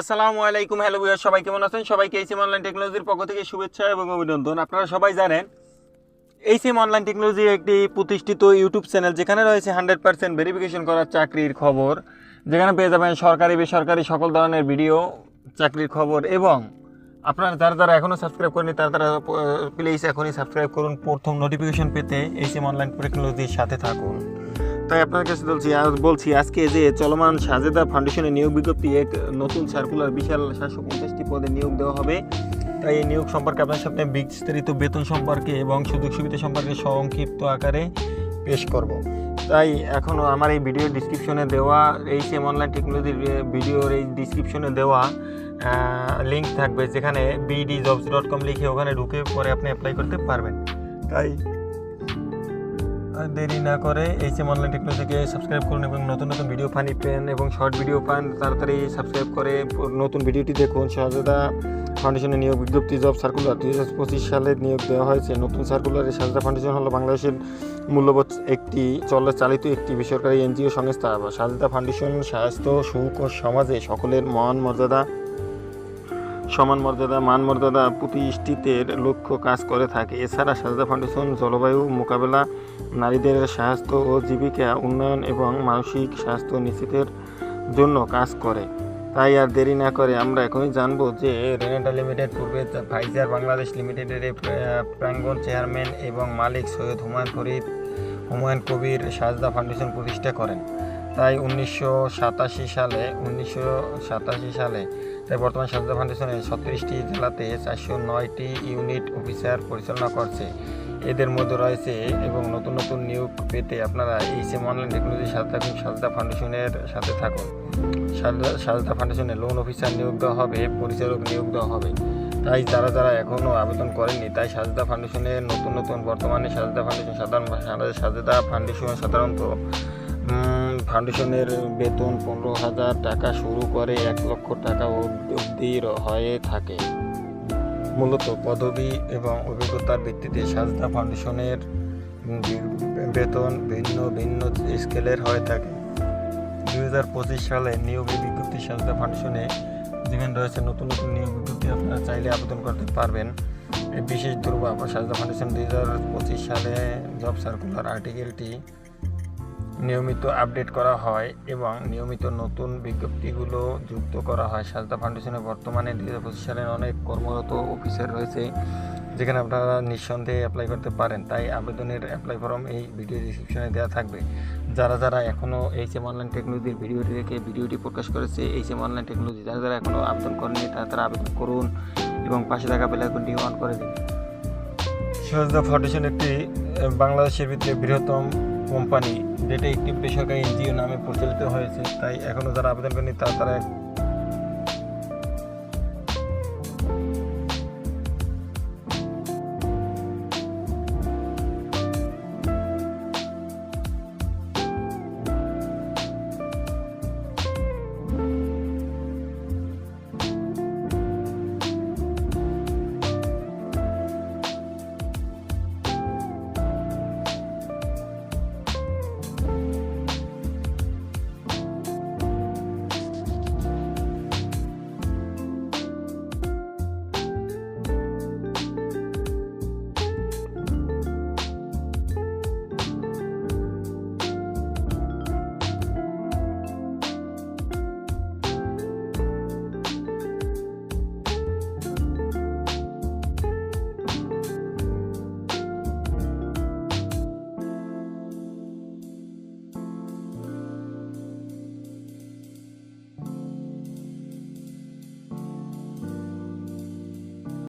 আসসালামু আলাইকুম, hello viewer সবাই কেমন আছেন? সবাইকে এইসিম অনলাইন টেকনোলজির পক্ষ থেকে শুভেচ্ছা এবং অভিনন্দন। আপনারা সবাই জানেন এইসিম অনলাইন টেকনোলজি একটি প্রতিষ্ঠিত ইউটিউব চ্যানেল যেখানে রয়েছে হান্ড্রেড পার্সেন্ট ভেরিফিকেশন করার চাকরির খবর, যেখানে পেয়ে যাবেন সরকারি, বেসরকারি সকল ধরনের ভিডিও চাকরির খবর এবং আপনারা যারা যারা এখনও সাবস্ক্রাইব করেনি তারা তারা প্লিজ এখনই সাবস্ক্রাইব করুন। প্রথম নোটিফিকেশন পেতে এইসিম অনলাইন টেকনোলজির সাথে থাকুন। তাই আপনার কাছে বলছি, আজ বলছি, আজকে যে চলমান সাজেদা ফাউন্ডেশনের নিয়োগ বিজ্ঞপ্তি, এক নতুন সার্কুলার বিশাল সাতশো পঞ্চাশটি পদে নিয়োগ দেওয়া হবে। তাই এই নিয়োগ সম্পর্কে আপনার সামনে বিস্তারিত বেতন সম্পর্কে এবং সুযোগ সুবিধা সম্পর্কে সংক্ষিপ্ত আকারে পেশ করব। তাই এখনও আমার এই ভিডিও ডিসক্রিপশনে দেওয়া, এই সেম অনলাইন টেকনোলজির ভিডিওর এই ডিসক্রিপশনে দেওয়া লিঙ্ক থাকবে যেখানে বিডি জবস ডট কম লিখে ওখানে ঢুকে পরে আপনি অ্যাপ্লাই করতে পারবেন। তাই আর দেরি না করে এই সেম অনলাইন টেকনোলজিকে সাবস্ক্রাইব করুন এবং নতুন নতুন ভিডিও পানি পেন এবং শর্ট ভিডিও পান, তাড়াতাড়ি সাবস্ক্রাইব করে নতুন ভিডিওটি দেখুন। শাহজাদা ফাউন্ডেশনের নিয়োগ বিজ্ঞপ্তি জব সার্কুলার দুই হাজার পঁচিশ সালে নিয়োগ দেওয়া হয়েছে। নতুন সার্কুলারে শাহজাদা ফাউন্ডেশন হলো বাংলাদেশের মূল্যবোধ একটি, চলে চালিত একটি বেসরকারি এনজিও সংস্থা। শাহজাদা ফাউন্ডেশন স্বাস্থ্য, সুখ ও সমাজে সকলের মান মর্যাদা সমান মর্যাদা, মান মর্যাদা প্রতিষ্ঠিতের লক্ষ্য কাজ করে থাকে। এছাড়া সাজদা ফাউন্ডেশন, জলবায়ু মোকাবেলা, নারীদের স্বাস্থ্য ও জীবিকা উন্নয়ন এবং মানসিক স্বাস্থ্য নিশ্চিতের জন্য কাজ করে। তাই আর দেরি না করে আমরা এখনই জানব যে রেনেটা লিমিটেড পূর্বে ফাইজার বাংলাদেশ লিমিটেডের এই প্রা- প্রাঙ্গণ চেয়ারম্যান এবং মালিক সৈয়দ হুমায়ুন ফরিদ, হুমায়ুন কবির সাজদা ফাউন্ডেশন প্রতিষ্ঠা করেন। তাই উনিশশো সাতাশি সালে, উনিশশো সাতাশি সালে তাই বর্তমান সাজদা ফাউন্ডেশনের ছত্রিশটি জেলাতে চারশো নয়টি ইউনিট অফিসার পরিচালনা করছে। এদের মধ্যে রয়েছে এবং নতুন নতুন নিয়োগ পেতে আপনারা এই সেম অনলাইন টেকনোলজির সাথে থাকুন সাজদা ফাউন্ডেশনের সাথে থাকুন। সাজদা- ফাউন্ডেশনে লোন অফিসার নিয়োগ দেওয়া হবে, পরিচালক নিয়োগ দেওয়া হবে। তাই যারা যারা এখনও আবেদন করেননি, তাই সাজদা ফাউন্ডেশনের নতুন নতুন বর্তমানে সাজদা ফাউন্ডেশন সাধারণ সাজদা ফাউন্ডেশন সাধারণত ফাউন্ডেশনের বেতন পনেরো হাজার টাকা শুরু করে এক লক্ষ টাকা অবধি হয়ে থাকে। মূলত পদবি এবং অভিজ্ঞতার ভিত্তিতে সাজদা ফাউন্ডেশনের বেতন ভিন্ন ভিন্ন স্কেলের হয়ে থাকে। দুই হাজার পঁচিশ সালে নিয়োগের বিজ্ঞপ্তি সাজদা ফাউন্ডেশনে যেখানে রয়েছে নতুন নতুন নিয়োগ বিজ্ঞপ্তি আপনারা চাইলে আবেদন করতে পারবেন। বিশেষ দুর্বা সাজদা ফাউন্ডেশন দুই হাজার পঁচিশ সালে জব সার্কুলার আর্টিকেলটি নিয়মিত আপডেট করা হয় এবং নিয়মিত নতুন বিজ্ঞপ্তিগুলো যুক্ত করা হয়। সাজদা ফাউন্ডেশনে বর্তমানে দুই হাজার পঁচিশ সালের অনেক কর্মরত অফিসার রয়েছে, যেখানে আপনারা নিঃসন্দেহে অ্যাপ্লাই করতে পারেন। তাই আবেদনের অ্যাপ্লাই ফর্ম এই ভিডিও ডিসক্রিপশনে দেওয়া থাকবে। যারা যারা এখনও এইচ এম অনলাইন টেকনোলজির ভিডিওটি দেখে ভিডিওটি প্রকাশ করেছে এইচ এম অনলাইন টেকনোলজি যারা যারা এখনও আবেদন করেনি তারা তারা আবেদন করুন এবং পাশে থাকা বেলাইকনটি অন করে দিন। সহজদা ফাউন্ডেশন একটি, বাংলাদেশের ভিতরে বৃহত্তম কোম্পানি যেটা একটি বেসরকারি এনজিও নামে প্রচলিত হয়েছে, তাই এখনও যারা আবেদন করেনি তারা তারা